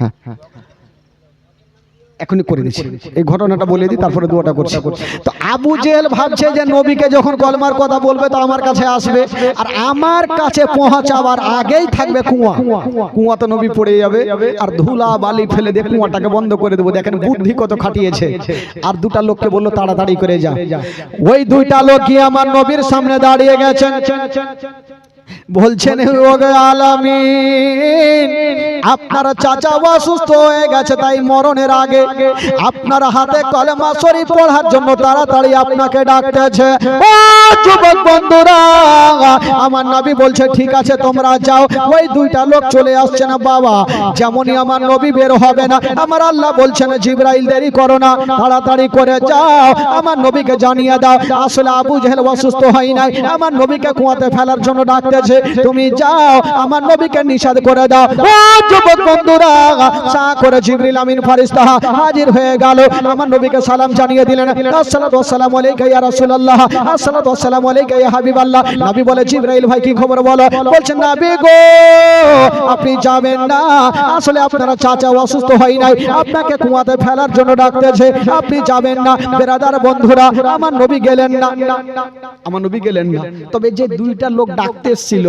হ্যাঁ। এখনই করে দিচ্ছি। এই ঘটনাটা বলে দিই তারপরে দুয়াটা করছি। তো আবু জেল ভাবছে যে নবীকে যখন কলমার কথা বলবে তো আমার কাছে আসবে। আর আমার কাছে পৌঁছাবার আগেই থাকবে কুয়া। কুয়া তো নবী পড়ে যাবে। আর ধুলা বালি ফেলে দিয়ে কুয়াটাকে বন্ধ করে দেবো। দেখেন বুদ্ধি কত খাটিয়েছে। আর দুটা লোককে বলল তাড়াতাড়ি করে যা। ওই দুইটা লোক গিয়ে আমার নবীর সামনে দাঁড়িয়ে গেছেন। বলছেন আলামিন আপনার চাচা অসুস্থ হয়ে গেছে তাই মরণের আগে আপনার হাতে কলেমা শরীফ পড়ার জন্য তাড়াতাড়ি আপনাকে ডাকতেছে। ও যুবক বন্ধুরা আমার নবী বলছে ঠিক আছে তোমরা যাও। ওই দুইটা লোক চলে আসছে না বাবা। যেমনই আমার নবী বের হবে না আমার আল্লাহ বলছেন জিব্রাইল দেরি করো না তাড়াতাড়ি করে যাও। আমার নবীকে জানিয়ে দাও আসলে আবু জেহেল অসুস্থ হয় নাই। আমার নবীকে কুয়াতে ফেলার জন্য ডাকতেছে তুমি যাও আমার নবীকে নিষেধ করে দাও। ও যুবক বন্ধুরা সা করে জিবরিল আমিন ফারিস্তা হাজির হয়ে গেল। আমার নবীকে সালাম জানিয়ে দিলেন। আসসালাতু ওয়াসসালামু আলাইকা ইয়া রাসূলুল্লাহ আসসালাতু ওয়াসসালামু আলাইকা ইয়া হাবিবাল্লাহ। নবী বলে জিবরাইল ভাই কি খবর বলো? বলছেন নবী গো আপনি যাবেন না। আসলে আপনারা চাচা অসুস্থ হয় নাই। আপনাকে কুয়াতে ফেলার জন্য ডাকতেছে। আপনি যাবেন না। বেরাদার বন্ধুরা আমার নবী গেলেন না। আমার নবী গেলেন না। তবে যে দুইটা লোক ডাকতে এসেছিল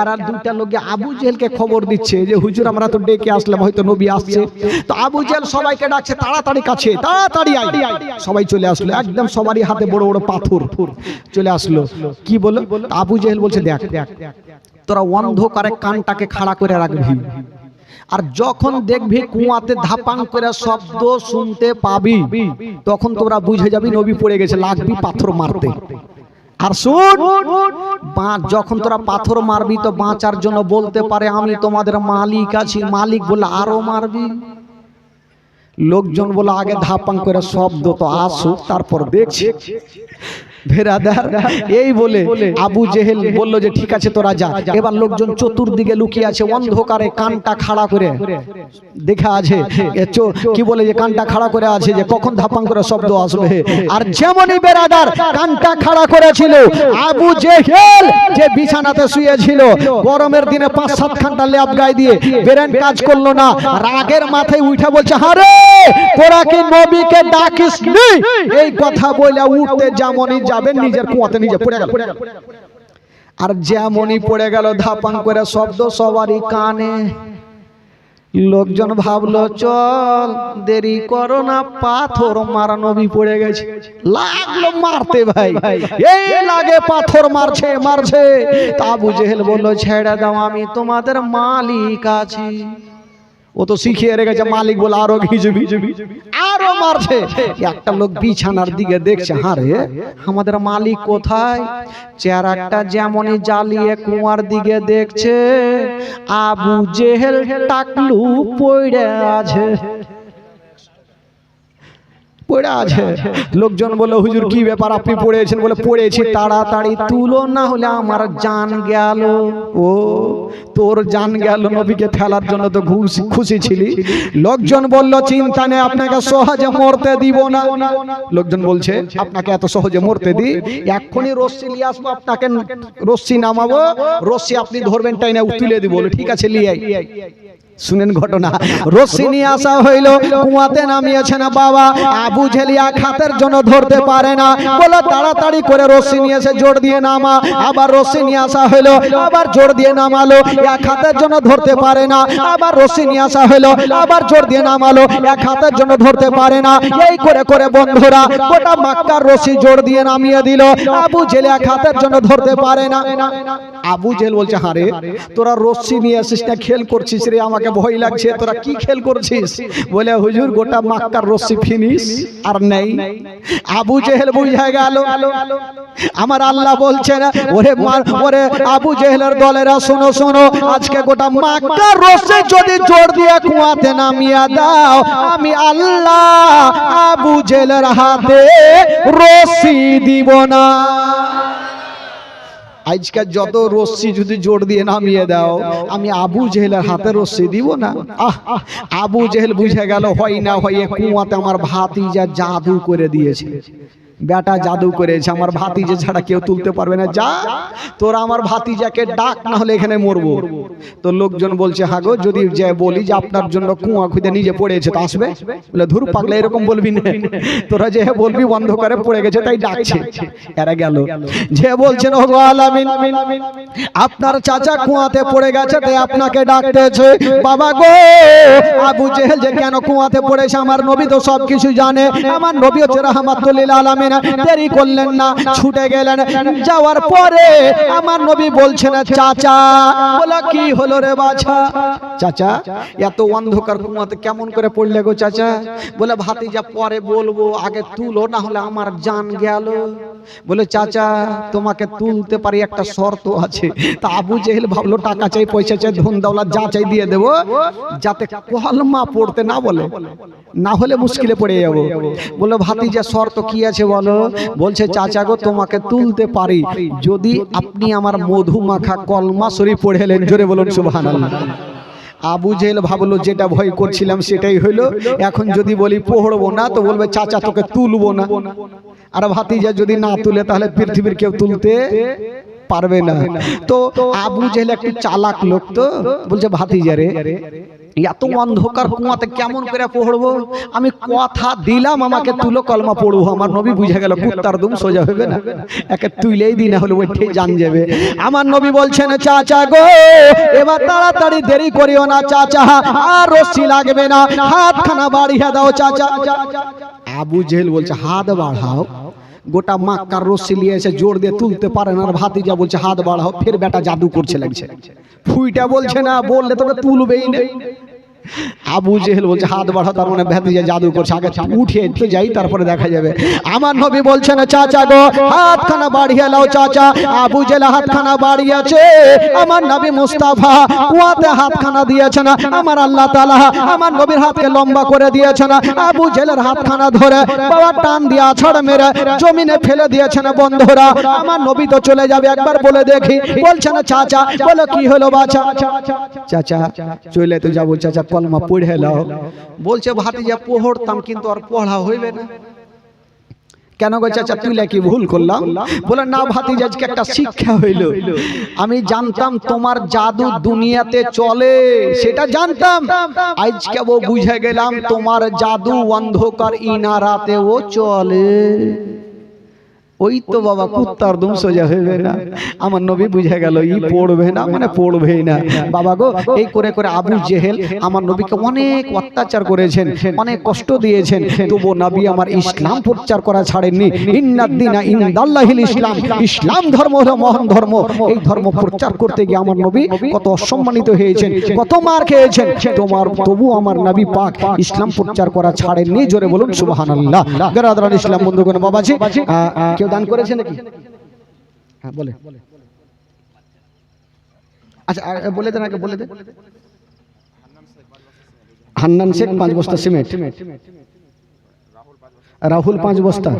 আর দুইটা লোকে আবু জেহেলকে খবর দিচ্ছে যে, হুজুর, আমরা তো ডেকে আসলাম, হয়তো নবী আসছে। তো আবু জেল সবাইকে ডাকছে, তাড়াতাড়ি কাছে, তাড়াতাড়ি আয়। সবাই চলে আসলো, একদম সবারই হাতে বড় বড় পাথর চলে আসলো। কি বলো আবু জেহেল বলছে, দেখ, তোরা অন্ধকারে কানটাকে খাড়া করে রাখবি আর যখন দেখবি কুয়াতে ধাপাং করে শব্দ শুনতে পাবি, তখন তোরা বুঝে যাবি নবী পড়ে গেছে, লাগবি পাথর মারতে। আর শুন বাঁচ যখন তোরা পাথর মারবি তো বাঁচার জন্য বলতে পারে আমি তোমাদের মালিক আছি মালিক বলে আরও মারবি। লোকজন বলে আগে ধাপাং করে শব্দ তো আসুক তারপর দেখছি। ভেরাদার এই বলে আবু জেহেল বলল যে, ঠিক আছে তোরা যা। এবার লোকজন চতুর্দিকে লুকিয়ে আছে, অন্ধকারে কানটা খাড়া করে। দেখা আছে কি বলে যে, কানটা খাড়া করে আছে যে, কখন ধাপাং করে শব্দ আসবে। আর যেমনই বেরাদার কানটা খাড়া করেছিল, আবু জেহেল যে বিছানাতে শুয়েছিল, গরমের দিনে পাঁচ সাত ঘণ্টা ল্যাব গায়ে দিয়ে বেরেন কাজ করল না, রাগের মাথায় উঠে বলছে, হারে, তোরা কি নবীকে ডাকিস এই কথা বলে উঠতে যেমনই যাবেন নিজের কুয়াতে নিজে পড়ে গেল। আর যেমনই পড়ে গেল ধাপাং করে শব্দ সবারই কানে। লোকজন ভাবলো চল দেরি করো না পাথর মারা নবী পড়ে গেছে। লাগল মারতে ভাই। এই লাগে পাথর মারছে মারছে। তা জেহেল বলল ছেড়ে দাও আমি তোমাদের মালিক আছি। ও তো শিখিয়ে রেখেছে মালিক বলে আরও ঘিজবি আরও মারছে। একটা লোক বিছানার দিকে দেখছে হারে আমাদের মালিক কোথায়? চেহারাটা যেমনই জ্বালিয়ে কুয়ার দিকে দেখছে আবু জেহেল টাকলু পড়ে আছে। পড়ে আছে। লোকজন বলে, হুজুর, কি ব্যাপার? আপনি পড়েছেন বলে, পড়েছি তাড়াতাড়ি, তুলো না হলে আমার জান গেল। ও, তোর জান গেল নবীকে ফেলার জন্য তো খুশি ছিলি? লোকজন বলল, চিন্তা নেই, আপনাকে সহজে মরতে দিব না। লোকজন বলছে, আপনাকে এত সহজে মরতে দি এক্ষুনি রশ্মি নিয়ে আসব, আপনাকে রশ্মি নামাবো। রশ্মি আপনি ধরবেন, টাইনে তুলে দিব। ঠিক আছে লিয়ে আই। শুনেন ঘটনা। রশ্মি নিয়ে আসা হইল, কুয়াতে নামিয়েছে না বাবা। আবু ঝেলিয়া খাতের জন্য ধরতে পারে না। বলে তাড়াতাড়ি করে রশ্মি নিয়ে এসে জোর দিয়ে নামা। আবার রশ্মি নিয়ে আসা হইল, আবার জোর দিয়ে নামালো। এক হাতের জন্য ধরতে পারে না। আবার রশ্মি নিয়ে আসা হইল, আবার জোর দিয়ে নামালো। এক হাতের জন্য ধরতে পারে না। এই করে করে বন্ধুরা, গোটা মাক্কার রশ্মি জোর দিয়ে নামিয়ে দিল। আবু জেলে হাতের জন্য ধরতে পারে না। আবু জেল বলছে, হারে, তোরা রশ্মি নিয়ে আসিস না, খেল করছিস রে আমাকে ভয় লাগছে তোরা কি খেল করছিস? বলে হুজুর গোটা মাক্কার রশ্মি ফিনিস আর নেই। আবু জেহেল বুঝা গেল। আমার আল্লাহ বলছেন ওরে মার ওরে আবু জেহেলের দলেরা শোনো শোনো আজকে গোটা মাক্কার রশ্মি যদি জোর দিয়ে কুয়াতে নামিয়ে দাও আমি আল্লাহ আবু জেহেলের হাতে রশ্মি দিব না। আজকে যত রশ্মি যদি জোর দিয়ে নামিয়ে দাও, আমি আবু জেহেলের হাতে রশ্মি দিব না। আহ, আবু জেহেল বুঝে গেল হয় না হয় কুয়াতে আমার ভাতি যা জাদু করে দিয়েছে। বেটা জাদু করেছে, আমার ভাতিজে ছাড়া কেউ তুলতে পারবে না। যা, তোরা আমার ভাতিজাকে ডাক, না হলে এখানে মরবো। তো লোকজন বলছে হাগো যদি যে বলি যে আপনার জন্য কুয়া খুঁজে নিজে পড়েছে তো আসবে? বলে, ধুর পাগলা, এরকম বলবি না। তোরা যে বলবি বন্ধ করে পড়ে গেছে, তাই ডাকছে। এরা গেল। যে বলছেন ও গো আলামিন, আপনার চাচা কুয়াতে পড়ে গেছে, তাই আপনাকে ডাকতেছে। বাবা গো, আবু জেহেল যে কেন কুয়াতে পড়েছে, আমার নবী তো সব কিছু জানে। আমার নবী হচ্ছে রাহমাতুল্লিল আলামিন। দেরি করলেন না, ছুটে গেলেন। যাওয়ার পরে আমার নবী বলছেন, চাচা, বলা কি হলো রে বাছা? চাচা, এত অন্ধকার কুয়াতে কেমন করে পড়লে গো চাচা? বলে ভাতি যা পরে বলব, আগে তুলো না হলে আমার জান গেল। বলে, চাচা, তোমাকে তুলতে পারি একটা শর্ত আছে। তা আবু জেহেল ভাবলো, টাকা চাই, পয়সা চাই, ধন দৌলত যা চাই দিয়ে দেবো, যাতে কলমা পড়তে না বলে, না হলে মুশকিলে পড়ে যাব। বলে ভাতি যা শর্ত কি আছে বলো? বলছে, চাচা গো, তোমাকে তুলতে পারি, যদি আপনি আমার মধু মাখা কলমা শরীফ পড়েলেন জোরে বলুন, সুবহানাল্লাহ। আবু জেল ভাবলো, যেটা ভয় করছিলাম সেটাই হইল। এখন যদি বলি পড়ব না, তো বলবে, চাচা, তোকে তুলবো না। আর ভাতিজা যদি না তুলে, তাহলে পৃথিবীর কেউ তুলতে পারবে না। তো আবু জেহেল একটু চালাক লোক তো। বলছে, ভাতিজা রে এত অন্ধকার কুয়াতে কেমন করে পড়ব? আমি কথা দিলাম আমাকে তুলো কলমা পড়ব আমার নবী বুঝে গেল কুত্তার দুম সোজা হবে না। একে তুইলেই দিন হলে ওইঠে জান যাবে আমার নবী বলছেন চাচা গো এবার তাড়াতাড়ি দেরি করিও না চাচা। আর রশ্মি লাগবে না। হাতখানা বাড়িয়ে দাও চাচা। আবু জেহেল বলছে হাত বাড়াও। গোটা মাক্কার রশ্মি নিয়ে এসে জোর দিয়ে তুলতে পারে না আর ভাতিজা বলছে হাত বাড়াও ফের বেটা জাদু করছে লাগছে। ফুইটা বলছে না বললে তোমরা তুলবেই না। আবু জেহেল বলছে, হাত বাড়াও তার মানে ভেতিজা জাদু করছে। আগে উঠে তো যাই, তারপরে দেখা যাবে। আমার নবী বলছেন, চাচা গো, হাতখানা বাড়িয়ে লাও চাচা। আবু জেহেল হাতখানা বাড়িয়েছে। আমার নবী মুস্তাফা কুয়াতে হাতখানা দিয়েছেন আমার আল্লাহ তাআলা আমার নবীর হাতকে লম্বা করে দিয়েছে না। আবু জেহেলের হাতখানা ধরে বাবা টান দিয়ে আছড় মেরে জমিনে ফেলে দিয়েছে না, বন্ধুরা। আমার নবী তো চলে যাবে, একবার বলে দেখি। বলছে বলছেন চাচা, বলো কি হলো, বাছা? চাচা, চলে তো যাব, চাচা। কলমা পড়ে লাও। বলছে, ভাতিজা পড়তাম কিন্তু আর পড়া হইবে না। কেন গো চাচা, তুই কি ভুল করলাম? বলে, না ভাতিজা, আজকে একটা শিক্ষা হইল। আমি জানতাম তোমার জাদু দুনিয়াতে চলে, সেটা জানতাম। আজকে ও বুঝে গেলাম তোমার জাদু অন্ধকার ইনারাতেও চলে। ওই তো বাবা কুত্তার দুম সোজা হইবে না। আমার নবী বুঝে গেল, ই পড়বে না মানে পড়বেই না। বাবা গো, এই করে করে আবু জেহেল আমার নবীকে অনেক অত্যাচার করেছেন, অনেক কষ্ট দিয়েছেন। তবু নবী আমার ইসলাম প্রচার করা ছাড়েননি। ইন্নাদ্দিনা ইনদাল্লাহিল ইসলাম ইসলাম ধর্ম হলো মহান ধর্ম। এই ধর্ম প্রচার করতে গিয়ে আমার নবী কত অসম্মানিত হয়েছেন, কত মার খেয়েছেন। তোমার তবু আমার নবী পাক ইসলাম প্রচার করা ছাড়েননি। জোরে বলুন, সুবহানাল্লাহ। বেরাদারান ইসলাম, বন্ধুগণ, বাবাজি কেউ দান করেছে নাকি? হ্যাঁ বলে। আচ্ছা বলে দেন আগে বলে দেন। হান্নান শেখ পাঁচ বস্তা সিমেন্ট। রাহুল পাঁচ বস্তা।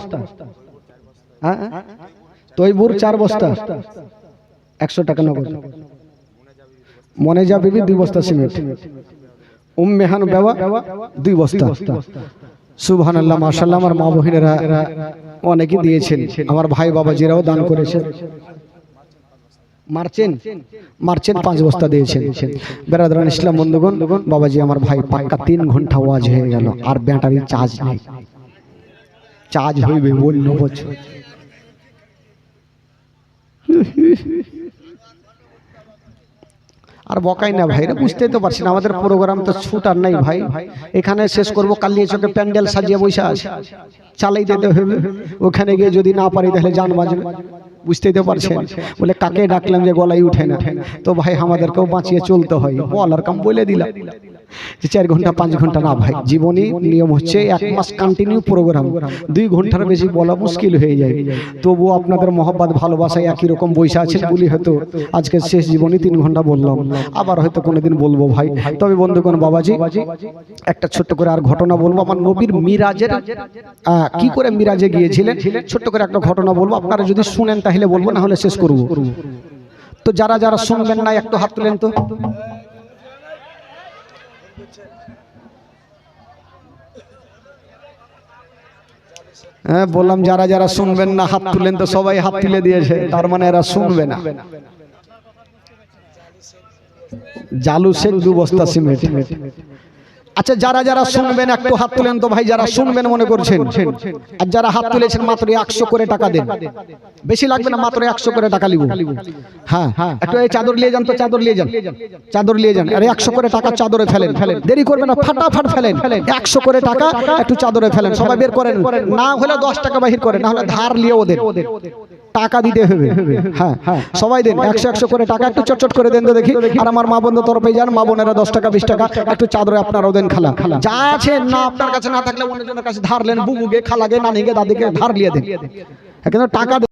হ্যাঁ তৈবুর চার বস্তা। একশো টাকা নগদ। মনে যা বিবি দুই বস্তা সিমেন্ট। উম মেহান বেওয়া দুই বস্তা। সুবহান আল্লাহ আমার মা বহিনেরা অনেকে দিয়েছেন। আমার ভাই বাবাজিরাও দান করেছেন। মার্চেন মার্চেন পাঁচ বস্তা দিয়েছেন। বেরাদারান ইসলাম বন্ধুগণ বাবাজি আমার ভাই পাক্কা তিন ঘণ্টা ওয়াজ হয়ে গেল আর ব্যাটারি চার্জ নেই। চার্জ হইবে অন্য বছর। আর বকাই না ভাই বুঝতেই তো পারছি না আমাদের প্রোগ্রাম তো ছুট আর নাই ভাই। এখানে শেষ করব কালিয়ে চোখে প্যান্ডেল সাজিয়ে বসে আছে। চালাই যেতে হবে, ওখানে গিয়ে যদি না পারি তাহলে যান বাজবে বুঝতেই তো পারছেন। বলে, কাকে ডাকলাম যে গলায় উঠে না? তো ভাই, আমাদেরকেও বাঁচিয়ে চলতে হয়। বলার কাম বলে দিলাম। যে চার ঘণ্টা, পাঁচ ঘণ্টা না ভাই, জীবনী নিয়ম হচ্ছে এক মাস কন্টিনিউ প্রোগ্রাম দুই ঘণ্টার বেশি বলা মুশকিল হয়ে যায়। তবুও আপনাদের মহব্বত ভালোবাসায় একই রকম বৈশা আছেন বলি হয়তো আজকে শেষ জীবনী তিন ঘণ্টা বললাম। আবার হয়তো কোনোদিন বলব ভাই। তবে বন্ধুগণ, বাবাজি, একটা ছোট্ট করে আর ঘটনা বলব। আমার নবীর মিরাজের কি করে মিরাজে গিয়েছিলেন? ছোট্ট করে একটা ঘটনা বলব। আপনারা যদি শুনেন তাহলে বলব, না হলে শেষ করব। তো যারা যারা শুনবেন না, একটু হাত তুলেন তো। হ্যাঁ বললাম যারা যারা শুনবেন না, হাত তুলেন তো, সবাই হাত তুলে দিয়েছে। তার মানে এরা শুনবে না। জালু শেখ দু বস্তা সিমেন্ট। আচ্ছা যারা যারা শুনবেন, একটু হাত তুলেন তো ভাই, যারা শুনবেন মনে করছেন। আর যারা হাত তুলেছেন, মাত্র একশো করে টাকা দেন। বেশি লাগবে না, মাত্র একশো করে টাকা লিব। হ্যাঁ হ্যাঁ একটু এই চাদর নিয়ে যান তো, চাদর নিয়ে যান। চাদর নিয়ে যান। আর, একশো করে টাকা চাদরে ফেলেন। ফেলেন দেরি করবেন না, ফাটাফাট ফেলেন। একশো করে টাকা একটু চাদরে ফেলেন। সবাই বের করেন। না হলে দশ টাকা বাহির করেন, না হলে ধার নিয়ে ওদের টাকা দিতে হবে। হ্যাঁ হ্যাঁ সবাই দেন একশো একশো করে টাকা একটু চটচট করে দেন তো দেখি। আর আমার মা বন্ধু তরফে যান মা বোনেরা দশ টাকা বিশ টাকা একটু চাদরে আপনারাও দেন খালা। যা আছে না আপনার কাছে না থাকলে অন্যজনের কাছে ধার লেন বুবুকে খালাকে নানিকে দাদিকে ধার লিয়ে দেন। হ্যাঁ, কিন্তু টাকা।